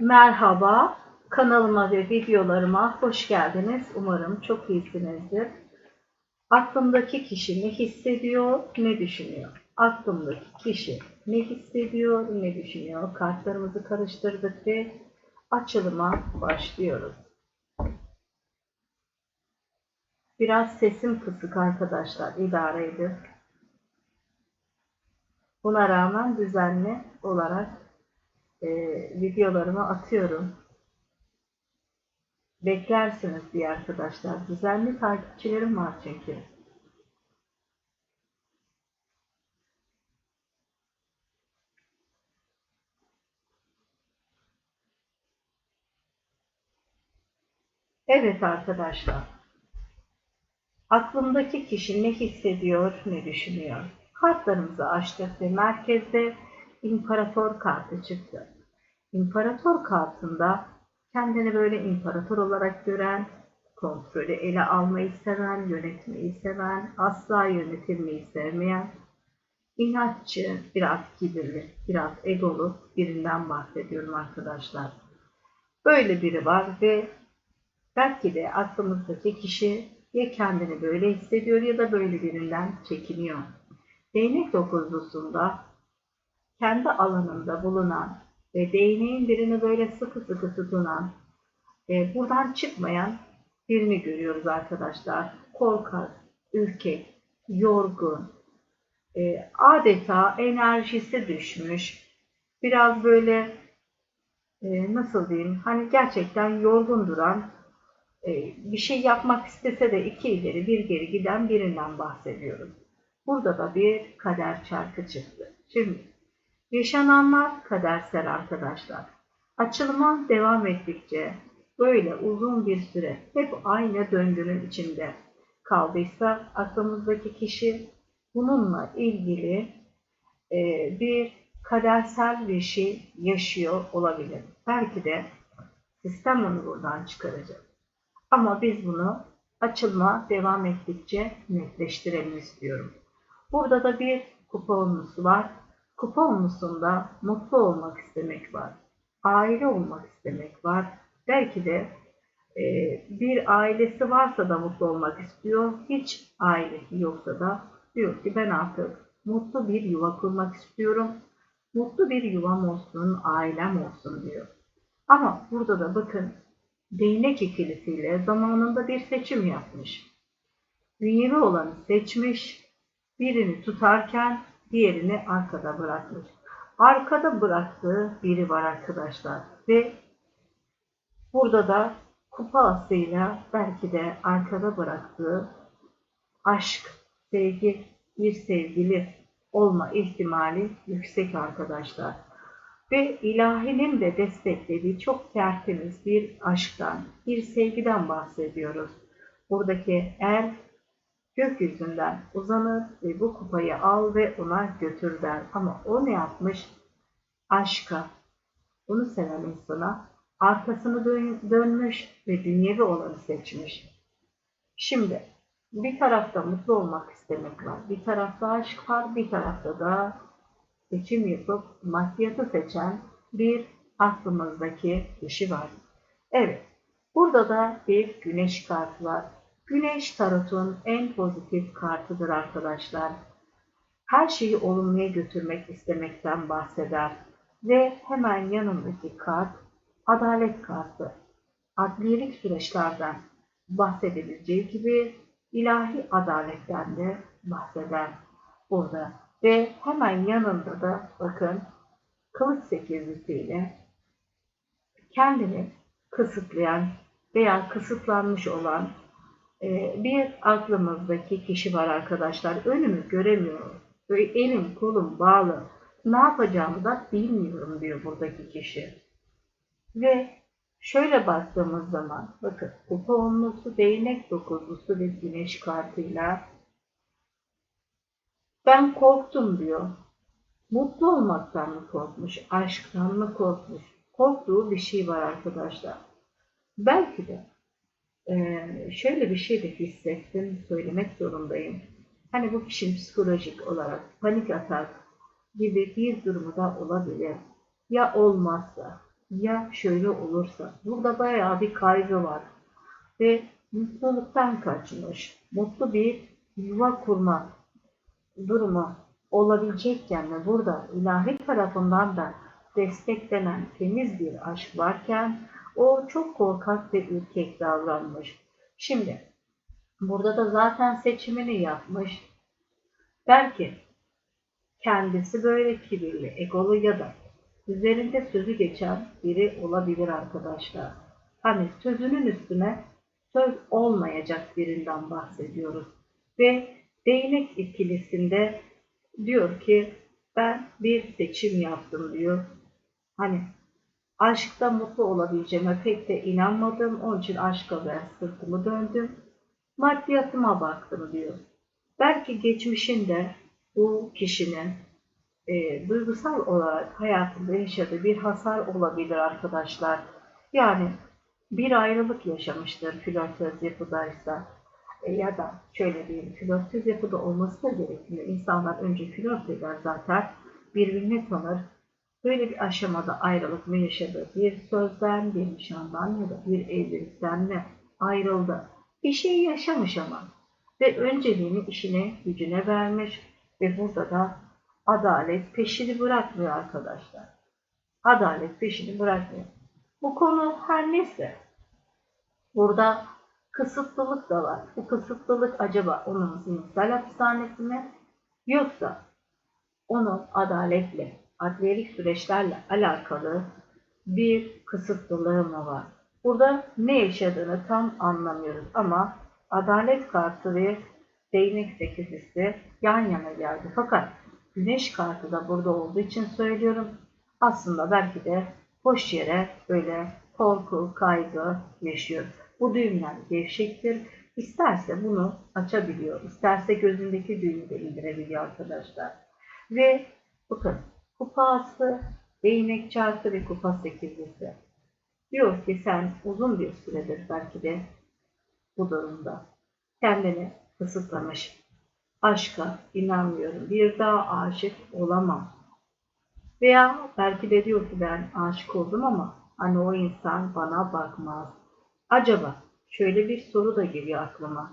Merhaba, kanalıma ve videolarıma hoş geldiniz. Umarım çok iyisinizdir. Aklımdaki kişi ne hissediyor, ne düşünüyor? Aklımdaki kişi ne hissediyor, ne düşünüyor? Kartlarımızı karıştırdık ve açılıma başlıyoruz. Biraz sesim kısık arkadaşlar, idare edin. Buna rağmen düzenli olarak e, videolarımı atıyorum. Beklersiniz diye arkadaşlar. Düzenli takipçilerim var çünkü. Evet arkadaşlar. Aklımdaki kişi ne hissediyor, ne düşünüyor? Kartlarımızı açtık ve merkezde İmparator kartı çıktı. İmparator kartında kendini böyle imparator olarak gören, kontrolü ele almayı seven, yönetmeyi seven, asla yönetilmeyi sevmeyen, inatçı, biraz kibirli, biraz egolu birinden bahsediyorum arkadaşlar. Böyle biri var ve belki de aklımızdaki kişi ya kendini böyle hissediyor ya da böyle birinden çekiniyor. Değnek dokuzlusunda kendi alanında bulunan ve değneğin birini böyle sıkı sıkı tutunan, e, buradan çıkmayan birini görüyoruz arkadaşlar. Korkak, ürkek, yorgun, e, adeta enerjisi düşmüş, biraz böyle e, nasıl diyeyim, hani gerçekten yorgun duran, e, bir şey yapmak istese de iki ileri bir geri giden birinden bahsediyoruz. Burada da bir kader çarkı çıktı. Şimdi Yaşananlar kadersel arkadaşlar. Açılıma devam ettikçe böyle uzun bir süre hep aynı döngünün içinde kaldıysa aklımızdaki kişi bununla ilgili e, bir kadersel bir şey yaşıyor olabilir. Belki de sistem onu buradan çıkaracak. Ama biz bunu açılma devam ettikçe netleştirelim istiyorum. Burada da bir kupa var Kupa olmasında mutlu olmak istemek var. Aile olmak istemek var. Belki de e, bir ailesi varsa da mutlu olmak istiyor. Hiç ailesi yoksa da diyor ki ben artık mutlu bir yuva kurmak istiyorum. Mutlu bir yuvam olsun, ailem olsun diyor. Ama burada da bakın değnek ikilisiyle zamanında bir seçim yapmış. Dünyevi olanı seçmiş, birini tutarken diğerini arkada bırakmış. Arkada bıraktığı biri var arkadaşlar ve burada da kupa asıyla belki de arkada bıraktığı aşk, sevgi, bir sevgili olma ihtimali yüksek arkadaşlar. Ve ilahinin de desteklediği çok tertemiz bir aşktan, bir sevgiden bahsediyoruz. Buradaki er gökyüzünden uzanır ve bu kupayı al ve ona götür der. Ama o ne yapmış? Aşka, bunu seven insana arkasını dön dönmüş ve dünyevi olanı seçmiş. Şimdi bir tarafta mutlu olmak istemek var, bir tarafta aşk var, bir tarafta da seçim yapıp maddiyatı seçen bir aklımızdaki kişi var. Evet, burada da bir güneş kartı var. Güneş tarotun en pozitif kartıdır arkadaşlar. Her şeyi olumluya götürmek istemekten bahseder. Ve hemen yanındaki kart adalet kartı. Adliyelik süreçlerden bahsedebileceği gibi ilahi adaletten de bahseder burada. Ve hemen yanında da bakın kılıç sekizlisiyle kendini kısıtlayan veya kısıtlanmış olan bir aklımızdaki kişi var arkadaşlar. Önümü göremiyorum. Böyle elim kolum bağlı. Ne yapacağımı da bilmiyorum diyor buradaki kişi. Ve şöyle baktığımız zaman bakın kupa onlusu, değnek dokuzlusu ve güneş kartıyla ben korktum diyor. Mutlu olmaktan mı korkmuş, aşktan mı korkmuş? Korktuğu bir şey var arkadaşlar. Belki de ee, şöyle bir şey de hissettim, söylemek zorundayım. Hani bu kişinin psikolojik olarak panik atak gibi bir durumu da olabilir. Ya olmazsa, Ya şöyle olursa. Burada bayağı bir kaygı var. Ve mutluluktan kaçmış. Mutlu bir yuva kurma durumu olabilecekken ve burada ilahi tarafından da desteklenen temiz bir aşk varken o çok korkak ve ürkek davranmış. Şimdi burada da zaten seçimini yapmış. Belki kendisi böyle kibirli, egolu ya da üzerinde sözü geçen biri olabilir arkadaşlar. Hani sözünün üstüne söz olmayacak birinden bahsediyoruz. Ve değnek ikilisinde diyor ki ben bir seçim yaptım diyor. Hani aşkta mutlu olabileceğime pek de inanmadım. Onun için aşka ben sırtımı döndüm. Maddiyatıma baktım diyor. Belki geçmişinde bu kişinin e, duygusal olarak hayatında yaşadığı bir hasar olabilir arkadaşlar. Yani bir ayrılık yaşamıştır flörtöz yapıdaysa e, ya da şöyle diyeyim flörtöz yapıda olması da gerekmiyor. İnsanlar önce flört eder zaten birbirini tanır. Böyle bir aşamada ayrılık mı yaşadı? Bir sözden, bir nişandan ya da bir evlilikten mi ayrıldı? Bir şey yaşamış ama ve önceliğini işine gücüne vermiş ve burada da adalet peşini bırakmıyor arkadaşlar. Adalet peşini bırakmıyor. Bu konu her neyse burada kısıtlılık da var. Bu kısıtlılık acaba onun zihinsel hapishanesi mi yoksa onun adaletle, adliyelik süreçlerle alakalı bir kısıtlılığı mı var? Burada ne yaşadığını tam anlamıyoruz ama adalet kartı ve değnek sekizisi yan yana geldi. Fakat güneş kartı da burada olduğu için söylüyorum. Aslında belki de boş yere böyle korku, kaygı yaşıyor. Bu düğümler gevşektir. İsterse bunu açabiliyor. İsterse gözündeki düğümü de indirebiliyor arkadaşlar. Ve bakın kupası, değnek çarptı ve kupa sekizlisi. Diyor ki sen uzun bir süredir belki de bu durumda kendini kısıtlamış. Aşka inanmıyorum. Bir daha aşık olamam. Veya belki de diyor ki ben aşık oldum ama hani o insan bana bakmaz. Acaba şöyle bir soru da geliyor aklıma.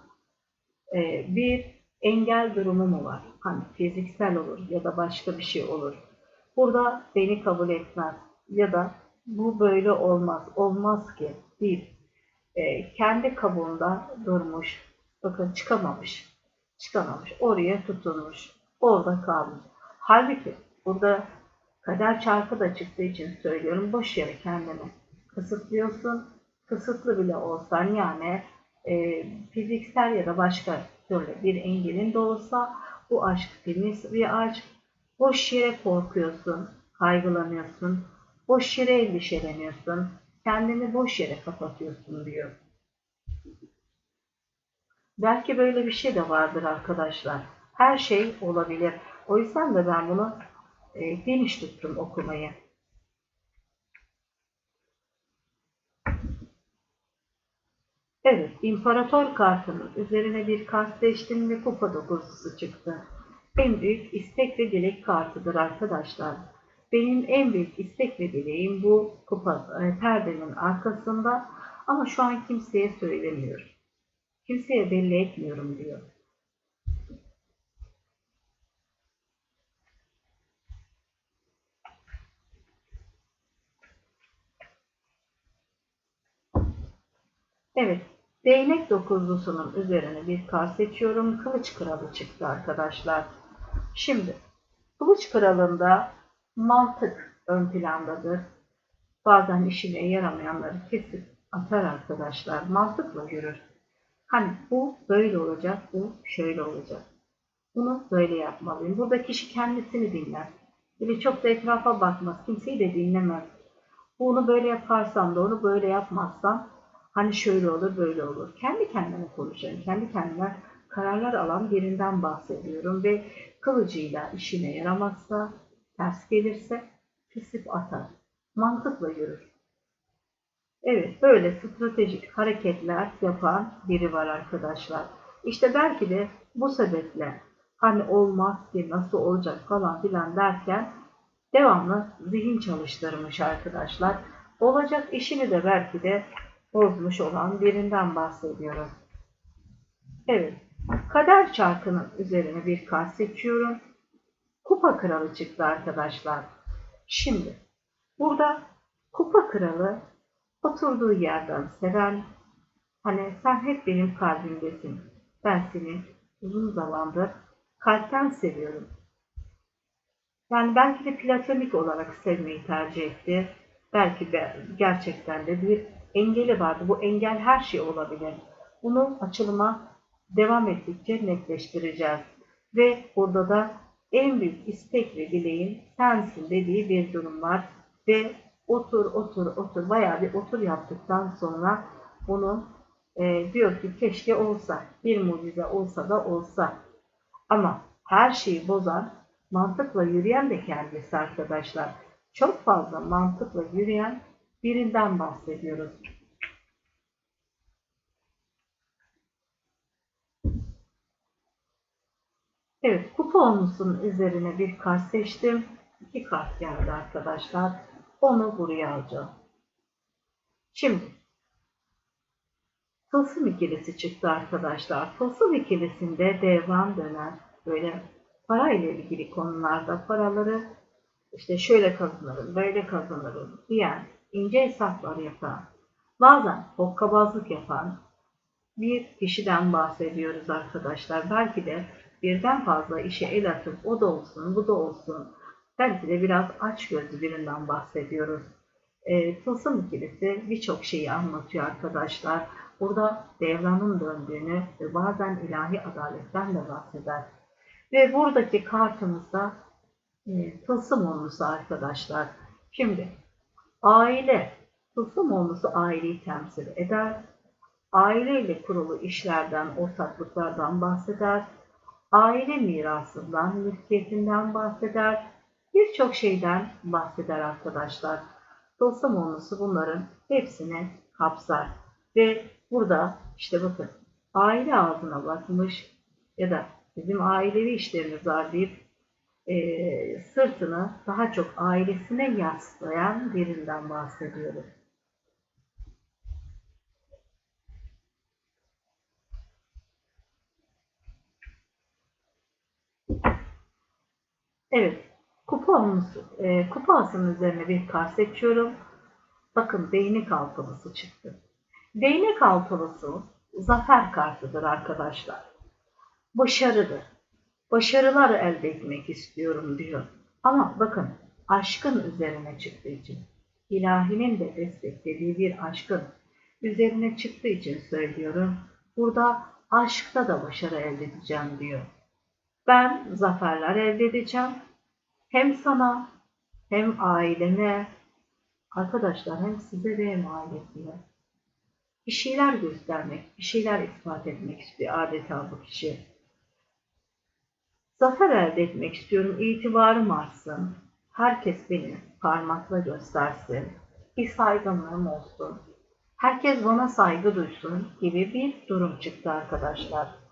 Ee, bir engel durumu mu var? Hani fiziksel olur ya da başka bir şey olur. Burada beni kabul etmez ya da bu böyle olmaz. Olmaz ki. Bir, e, kendi kabuğunda durmuş. Bakın çıkamamış. Çıkamamış. Oraya tutunmuş. Orada kalmış. Halbuki burada kader çarkı da çıktığı için söylüyorum. Boş yere kendini kısıtlıyorsun. Kısıtlı bile olsan yani e, fiziksel ya da başka türlü bir engelin de olsa bu aşk temiz bir aşk. Boş yere korkuyorsun, kaygılanıyorsun, boş yere endişeleniyorsun, kendini boş yere kapatıyorsun diyor. Belki böyle bir şey de vardır arkadaşlar. Her şey olabilir. O yüzden de ben bunu e, geniş tuttum okumayı. Evet, imparator kartının üzerine bir kart seçtim ve kupa dokuzusu çıktı. En büyük istek ve dilek kartıdır arkadaşlar. Benim en büyük istek ve dileğim bu kupa e, perdenin arkasında ama şu an kimseye söylemiyorum. Kimseye belli etmiyorum diyor. Evet, değnek dokuzlusunun üzerine bir kar seçiyorum. Kılıç kralı çıktı arkadaşlar. Şimdi, kılıç kralında mantık ön plandadır. Bazen işine yaramayanları kesip atar arkadaşlar. Mantıkla yürür. Hani bu böyle olacak, bu şöyle olacak. Bunu böyle yapmalıyım. Burada kişi kendisini dinler. Böyle çok da etrafa bakmaz. Kimseyi de dinlemez. Bunu böyle yaparsam da onu böyle yapmazsam hani şöyle olur böyle olur. Kendi kendime konuşan, kendi kendime kararlar alan birinden bahsediyorum ve kılıcıyla işine yaramazsa, ters gelirse kesip atar. Mantıkla yürür. Evet, böyle stratejik hareketler yapan biri var arkadaşlar. İşte belki de bu sebeple hani olmaz ki nasıl olacak falan filan derken devamlı zihin çalıştırmış arkadaşlar. olacak işini de belki de bozmuş olan birinden bahsediyoruz. Evet, kader çarkının üzerine bir kart seçiyorum. Kupa kralı çıktı arkadaşlar. Şimdi burada kupa kralı oturduğu yerden seven, hani sen hep benim kalbimdesin. Ben seni uzun zamandır kalpten seviyorum. Yani belki de platonik olarak sevmeyi tercih etti. Belki de gerçekten de bir engeli vardı. Bu engel her şey olabilir. Bunu açılıma devam ettikçe netleştireceğiz. Ve burada da en büyük istek ve dileğin sensin dediği bir durum var. Ve otur otur otur bayağı bir otur yaptıktan sonra bunu e, diyor ki keşke olsa bir mucize olsa da olsa. Ama her şeyi bozan mantıkla yürüyen de kendisi arkadaşlar. Çok fazla mantıkla yürüyen birinden bahsediyoruz. Evet, kupa olmuşsun üzerine bir kart seçtim. İki kart geldi arkadaşlar. Onu buraya alacağım. Şimdi Tılsım ikilisi çıktı arkadaşlar. Tılsım ikilisinde devam dönen böyle parayla ilgili konularda paraları işte şöyle kazanırım, böyle kazanırım diyen, ince hesaplar yapan, bazen hokkabazlık yapan bir kişiden bahsediyoruz arkadaşlar. Belki de birden fazla işe el atıp o da olsun, bu da olsun. Belki de biraz aç gözlü birinden bahsediyoruz. E, tılsım ikilisi birçok şeyi anlatıyor arkadaşlar. Burada devranın döndüğünü ve bazen ilahi adaletten de bahseder. Ve buradaki kartımızda e, tılsım olmusu arkadaşlar. Şimdi aile, tılsım olmusu aileyi temsil eder. Aileyle kurulu işlerden, ortaklıklardan bahseder. Aile mirasından, mülkiyetinden bahseder. Birçok şeyden bahseder arkadaşlar. Olmusu bunların hepsini kapsar. Ve burada işte bakın aile ağzına bakmış ya da bizim ailevi işlerimiz var deyip e, sırtını daha çok ailesine yaslayan birinden bahsediyoruz. Evet, kupa e, kupa üzerine bir kart seçiyorum. Bakın değnek altılısı çıktı. Değnek altılısı zafer kartıdır arkadaşlar. Başarıdır. Başarılar elde etmek istiyorum diyor. Ama bakın aşkın üzerine çıktığı için, ilahinin de desteklediği bir aşkın üzerine çıktığı için söylüyorum. Burada aşkta da başarı elde edeceğim diyor. Ben zaferler elde edeceğim. Hem sana hem ailene arkadaşlar hem size ve hem ailesine bir şeyler göstermek, bir şeyler ispat etmek istiyor adeta bu kişi. Zafer elde etmek istiyorum, itibarım artsın. Herkes beni parmakla göstersin. Bir saygınlığım olsun. Herkes bana saygı duysun gibi bir durum çıktı arkadaşlar.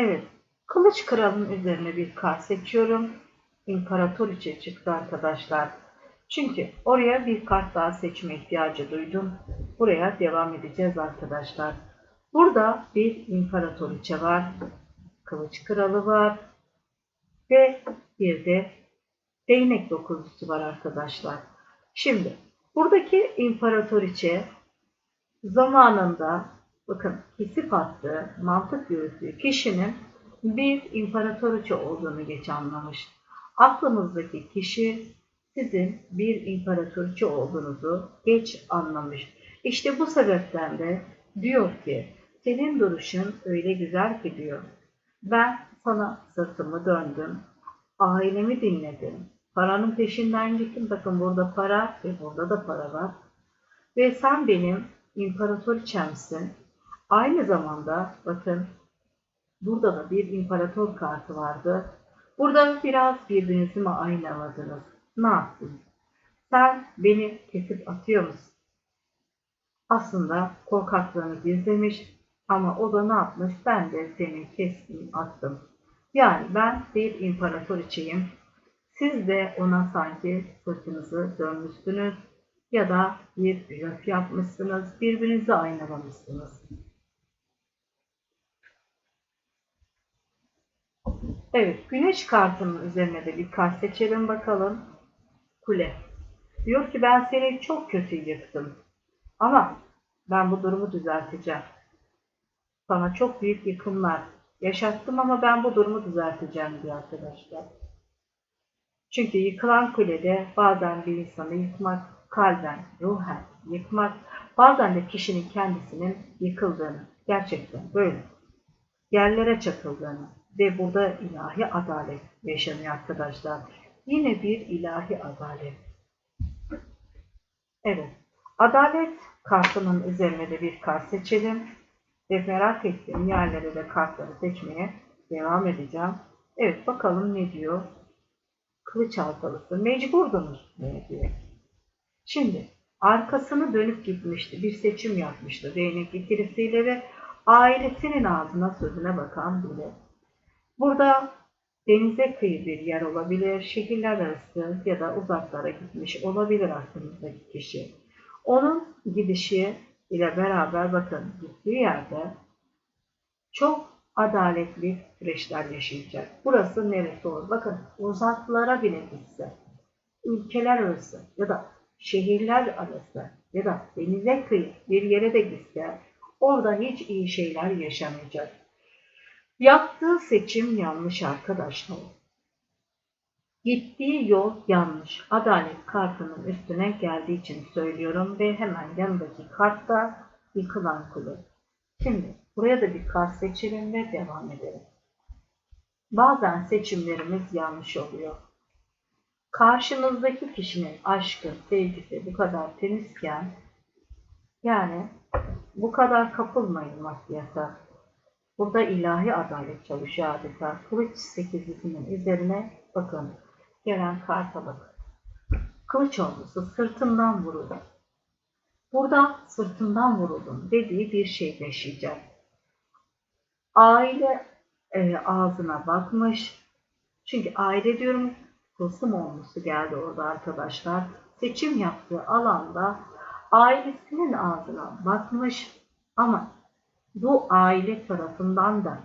Evet, Kılıç Kral'ın üzerine bir kart seçiyorum. İmparatoriçe çıktı arkadaşlar. Çünkü oraya bir kart daha seçme ihtiyacı duydum. Buraya devam edeceğiz arkadaşlar. Burada bir imparatoriçe var. Kılıç kralı var. Ve bir de değnek dokuzlusu var arkadaşlar. Şimdi buradaki imparatoriçe zamanında bakın kesip attığı, mantık yürüttüğü kişinin bir imparatoriçe olduğunu geç anlamış. Aklımızdaki kişi sizin bir imparatoriçe olduğunuzu geç anlamış. İşte bu sebepten de diyor ki senin duruşun öyle güzel ki diyor. Ben sana sırtımı döndüm, ailemi dinledim, paranın peşinden gittim. Bakın burada para ve burada da para var. Ve sen benim imparatoriçemsin. Aynı zamanda bakın burada da bir imparator kartı vardı. Burada biraz birbirinizi mi aynaladınız? Ne yaptın? Sen beni kesip atıyor musun? Aslında korkaklığını gizlemiş, Ama o da ne yapmış? Ben de seni kestim, attım. Yani ben bir imparatoriçeyim. Siz de ona sanki sırtınızı dönmüşsünüz ya da bir blöf yapmışsınız, birbirinizi aynalamışsınız. Evet, güneş kartının üzerine de bir kart seçelim bakalım. Kule. Diyor ki ben seni çok kötü yıktım. Ama ben bu durumu düzelteceğim. Sana çok büyük yıkımlar yaşattım ama ben bu durumu düzelteceğim diyor arkadaşlar. Çünkü yıkılan kulede bazen bir insanı yıkmak, kalben, ruhen yıkmak, bazen de kişinin kendisinin yıkıldığını, gerçekten böyle yerlere çakıldığını ve burada ilahi adalet yaşanıyor arkadaşlar. Yine bir ilahi adalet. Evet. Adalet kartının üzerine de bir kart seçelim. Ve merak ettiğim yerlere de kartları seçmeye devam edeceğim. Evet bakalım ne diyor. Kılıç halkalısı. Mecburdunuz ne diyor. Şimdi arkasını dönüp gitmişti. Bir seçim yapmıştı. Değnek ikilisiyle ve ailesinin ağzına sözüne bakan biri. Burada denize kıyı bir yer olabilir, şehirler arası ya da uzaklara gitmiş olabilir aklınızdaki kişi. Onun gidişi ile beraber bakın gittiği yerde çok adaletli süreçler yaşayacak. Burası neresi olur? Bakın uzaklara bile gitse, ülkeler arası ya da şehirler arası ya da denize kıyı bir yere de gitse orada hiç iyi şeyler yaşamayacak. Yaptığı seçim yanlış arkadaşlar. Gittiği yol yanlış. Adalet kartının üstüne geldiği için söylüyorum ve hemen yanındaki kartta yıkılan kulu. Şimdi buraya da bir kart seçelim ve devam edelim. Bazen seçimlerimiz yanlış oluyor. Karşınızdaki kişinin aşkı, sevgisi bu kadar temizken yani bu kadar kapılmayın maddiyata. Burada ilahi adalet çalışıyor adeta. Kılıç sekizlisinin üzerine bakın. Gelen karta bakın. Kılıç olması sırtından vuruldu. Burada sırtından vuruldum dediği bir şey yaşayacak. Aile e, ağzına bakmış. Çünkü aile diyorum tılsım olması geldi orada arkadaşlar. Seçim yaptığı alanda ailesinin ağzına bakmış ama bu aile tarafından da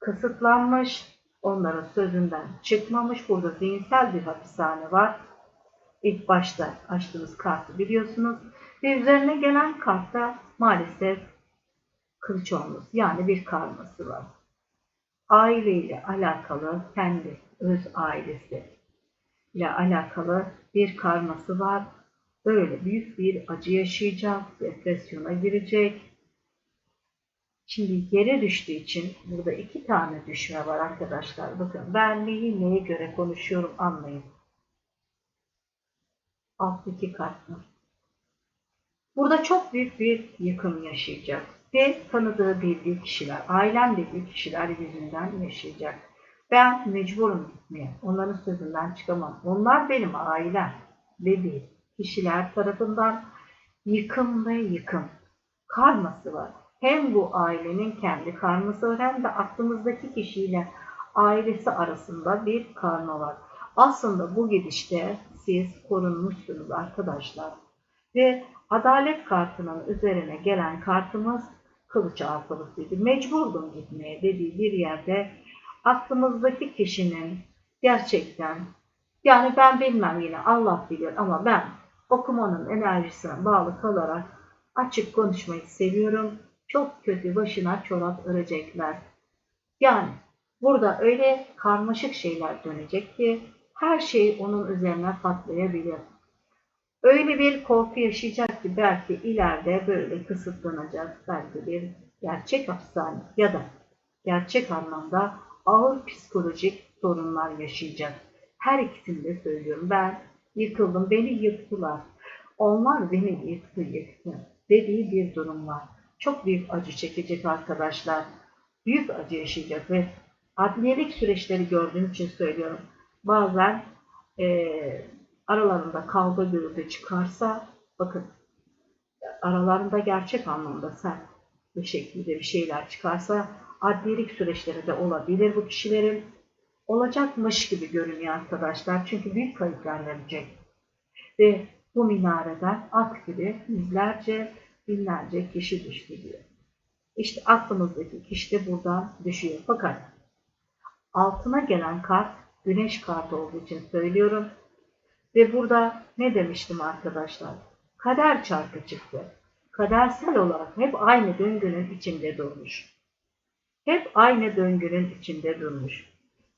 kısıtlanmış, onların sözünden çıkmamış. Burada zihinsel bir hapishane var. İlk başta açtığımız kartı biliyorsunuz. Ve üzerine gelen kartta maalesef kılıç olmuş. Yani bir karması var. Aileyle alakalı kendi öz ailesi ile alakalı bir karması var. Böyle büyük bir acı yaşayacak, depresyona girecek, Şimdi yere düştüğü için burada iki tane düşme var arkadaşlar. Bakın ben neyi neye göre konuşuyorum anlayın. Alttaki kartlar. Burada çok büyük bir yıkım yaşayacak. Ve tanıdığı bildiği kişiler, ailem dediği kişiler yüzünden yaşayacak. Ben mecburum gitmeye. Onların sözünden çıkamam. Onlar benim ailem dediği kişiler tarafından yıkım ve yıkım karması var hem bu ailenin kendi karması hem de aklımızdaki kişiyle ailesi arasında bir karma var. Aslında bu gidişte siz korunmuşsunuz arkadaşlar. Ve adalet kartının üzerine gelen kartımız kılıç alfabasıydı. Mecburdum gitmeye dediği bir yerde aklımızdaki kişinin gerçekten yani ben bilmem yine Allah bilir ama ben okumanın enerjisine bağlı kalarak açık konuşmayı seviyorum çok kötü başına çorap örecekler. Yani burada öyle karmaşık şeyler dönecek ki her şey onun üzerine patlayabilir. Öyle bir korku yaşayacak ki belki ileride böyle kısıtlanacak belki bir gerçek hapishane ya da gerçek anlamda ağır psikolojik sorunlar yaşayacak. Her ikisini de söylüyorum. Ben yıkıldım, beni yıktılar. Onlar beni yıktı, yıktı dediği bir durum var çok büyük acı çekecek arkadaşlar. Büyük acı yaşayacak ve adliyelik süreçleri gördüğüm için söylüyorum. Bazen e, aralarında kavga gürültü çıkarsa bakın aralarında gerçek anlamda sen bir şekilde bir şeyler çıkarsa adliyelik süreçleri de olabilir bu kişilerin. Olacakmış gibi görünüyor arkadaşlar. Çünkü büyük kayıplar verecek. Ve bu minareden at gibi yüzlerce, binlerce kişi düştü diyor. İşte aklımızdaki kişi de buradan düşüyor. Fakat altına gelen kart güneş kartı olduğu için söylüyorum. Ve burada ne demiştim arkadaşlar? Kader çarkı çıktı. Kadersel olarak hep aynı döngünün içinde durmuş. Hep aynı döngünün içinde durmuş.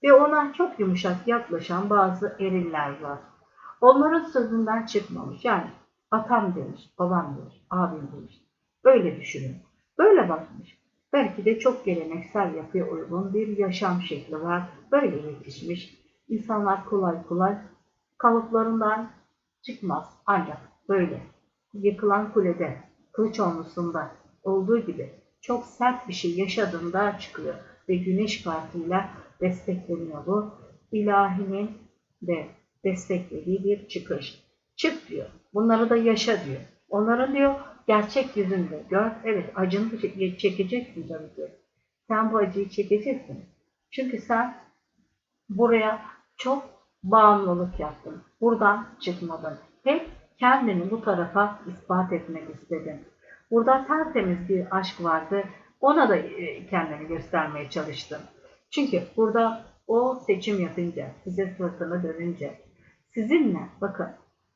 Ve ona çok yumuşak yaklaşan bazı eriller var. Onların sözünden çıkmamış. Yani atam demiş, babam demiş, abim demiş. Öyle düşünün. Böyle bakmış. Belki de çok geleneksel yapıya uygun bir yaşam şekli var. Böyle yetişmiş. İnsanlar kolay kolay kalıplarından çıkmaz. Ancak böyle yıkılan kulede, Kılıçoğlu'sunda olduğu gibi çok sert bir şey yaşadığında çıkıyor. Ve güneş kartıyla destekleniyor bu. İlahinin de desteklediği bir çıkış. Çık diyor. Bunları da yaşa diyor. Onların diyor gerçek yüzünde gör. Evet acını çekeceksin tabii ki. Sen bu acıyı çekeceksin. Çünkü sen buraya çok bağımlılık yaptın. Buradan çıkmadın. Hep kendini bu tarafa ispat etmek istedin. Burada tertemiz bir aşk vardı. Ona da e, kendini göstermeye çalıştın. Çünkü burada o seçim yapınca, size sırtını dönünce, sizinle bakın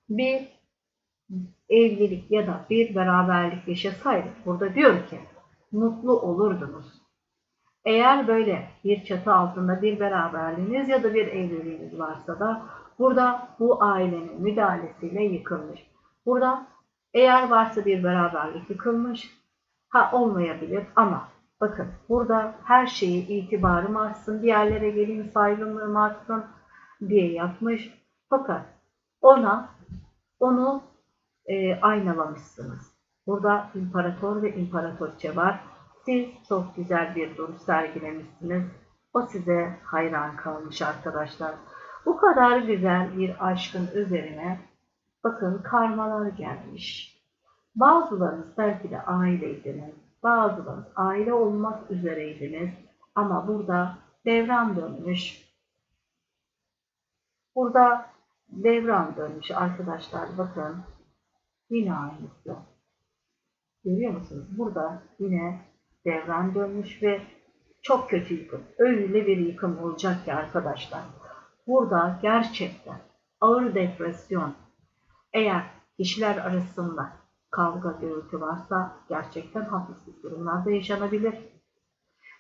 bir evlilik ya da bir beraberlik yaşasaydık burada diyor ki mutlu olurdunuz. Eğer böyle bir çatı altında bir beraberliğiniz ya da bir evliliğiniz varsa da burada bu ailenin müdahalesiyle yıkılmış. Burada eğer varsa bir beraberlik yıkılmış, ha olmayabilir ama bakın burada her şeyi itibarım artsın, diğerlere geleyim saygınlığım artsın diye yapmış. Fakat ona onu e, aynalamışsınız. Burada imparator ve imparatorçe var. Siz çok güzel bir duruş sergilemişsiniz. O size hayran kalmış arkadaşlar. Bu kadar güzel bir aşkın üzerine bakın karmalar gelmiş. Bazılarınız belki de aileydiniz. Bazılarınız aile olmak üzereydiniz. Ama burada devran dönmüş. Burada devran dönmüş arkadaşlar bakın. Yine aynısı. Görüyor musunuz? Burada yine devran dönmüş ve çok kötü yıkım. Öyle bir yıkım olacak ki arkadaşlar. Burada gerçekten ağır depresyon eğer kişiler arasında kavga gürültü varsa gerçekten hafif durumlarda yaşanabilir.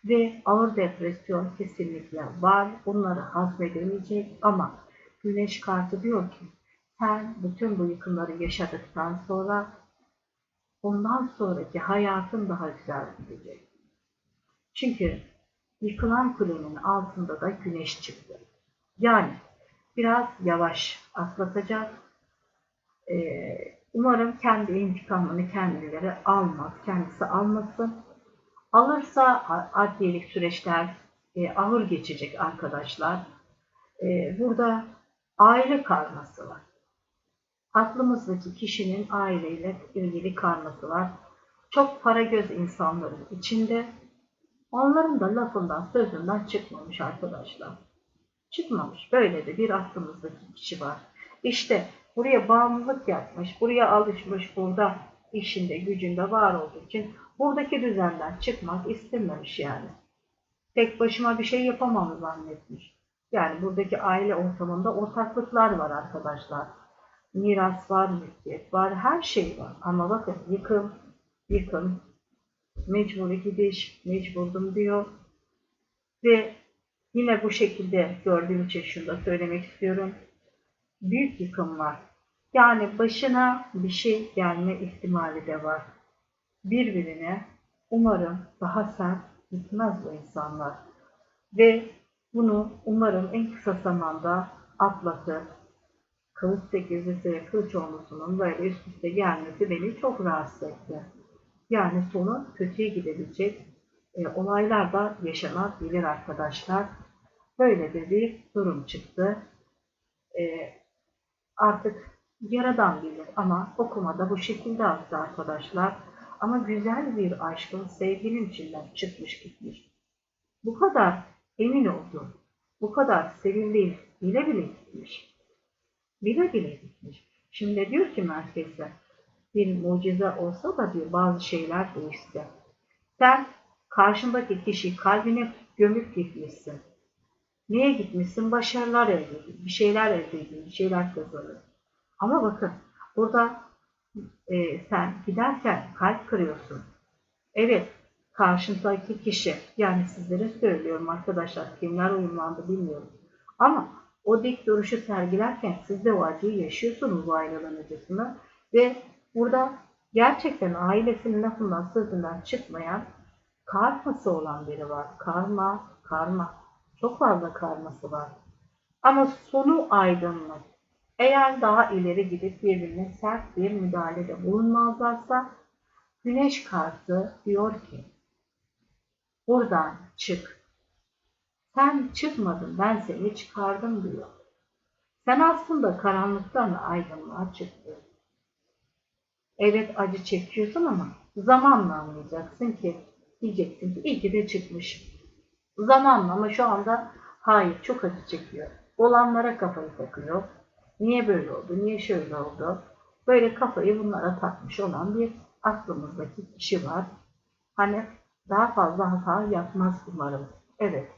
Ve ağır depresyon kesinlikle var. Bunları hazmedemeyecek ama güneş kartı diyor ki sen bütün bu yıkımları yaşadıktan sonra ondan sonraki hayatın daha güzel gidecek. Çünkü yıkılan kulenin altında da güneş çıktı. Yani biraz yavaş atlatacak. Ee, umarım kendi intikamını kendileri almaz, kendisi almasın. Alırsa adliyelik süreçler e, ağır geçecek arkadaşlar. E, burada aile karması var. Aklımızdaki kişinin aileyle ilgili karması var. Çok para göz insanların içinde. Onların da lafından sözünden çıkmamış arkadaşlar. Çıkmamış. Böyle de bir aklımızdaki kişi var. İşte buraya bağımlılık yapmış, buraya alışmış, burada işinde, gücünde var olduğu için buradaki düzenden çıkmak istememiş yani. Tek başıma bir şey yapamam zannetmiş. Yani buradaki aile ortamında ortaklıklar var arkadaşlar miras var, mülkiyet var, her şey var. Ama bakın yıkım, yıkım, mecburi gidiş, mecburdum diyor. Ve yine bu şekilde gördüğüm için şunu da söylemek istiyorum. Büyük yıkım var. Yani başına bir şey gelme ihtimali de var. Birbirine umarım daha sert gitmez bu insanlar. Ve bunu umarım en kısa zamanda atlatır, kılıç sekizlisi ve kılıç olmasının böyle üst üste gelmesi beni çok rahatsız etti. Yani sonu kötüye gidebilecek e, olaylar da yaşanabilir arkadaşlar. Böyle de bir durum çıktı. E, artık yaradan bilir ama okumada bu şekilde attı arkadaşlar. Ama güzel bir aşkın, sevginin içinden çıkmış gitmiş. Bu kadar emin oldu. Bu kadar sevildiği bile bile gitmiş. Bile bile gitmiş. Şimdi diyor ki merkezde bir mucize olsa da diyor bazı şeyler değişse. Sen karşındaki kişi kalbine gömüp gitmişsin. Niye gitmişsin? Başarılar elde edin, bir şeyler elde edin, bir şeyler kazanın. Ama bakın burada e, sen giderken kalp kırıyorsun. Evet, karşındaki kişi, yani sizlere söylüyorum arkadaşlar, kimler uyumlandı bilmiyorum. Ama o dik duruşu sergilerken siz de o acıyı yaşıyorsunuz bu ayrılığın acısını ve burada gerçekten ailesinin lafından sözünden çıkmayan karması olan biri var. Karma, karma. Çok fazla karması var. Ama sonu aydınlık. Eğer daha ileri gidip birbirine sert bir müdahalede bulunmazlarsa Güneş kartı diyor ki buradan çık. Sen çıkmadın ben seni çıkardım diyor. Sen aslında karanlıktan aydınlığa çıktın. Evet acı çekiyorsun ama zamanla anlayacaksın ki diyeceksin ki iyi ki de çıkmış. Zamanla ama şu anda hayır çok acı çekiyor. Olanlara kafayı takıyor. Niye böyle oldu? Niye şöyle oldu? Böyle kafayı bunlara takmış olan bir aklımızdaki kişi var. Hani daha fazla hata yapmaz umarım. Evet.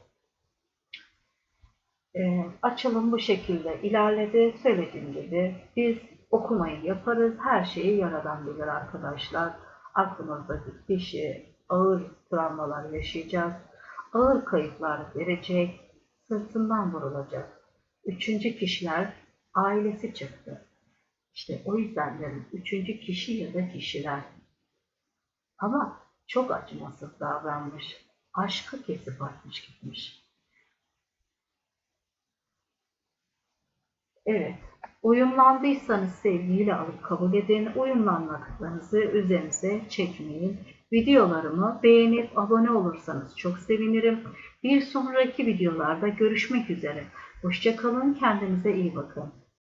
E, açılım bu şekilde ilerledi. Söylediğim gibi biz okumayı yaparız. Her şeyi yaradan bilir arkadaşlar. Aklımızdaki kişi ağır travmalar yaşayacak. Ağır kayıplar verecek. Sırtından vurulacak. Üçüncü kişiler ailesi çıktı. İşte o yüzden derim üçüncü kişi ya da kişiler. Ama çok acımasız davranmış. Aşkı kesip atmış gitmiş. Evet. Uyumlandıysanız sevgiyle alıp kabul edin. Uyumlanmadıklarınızı üzerinize çekmeyin. Videolarımı beğenip abone olursanız çok sevinirim. Bir sonraki videolarda görüşmek üzere. Hoşçakalın. Kendinize iyi bakın.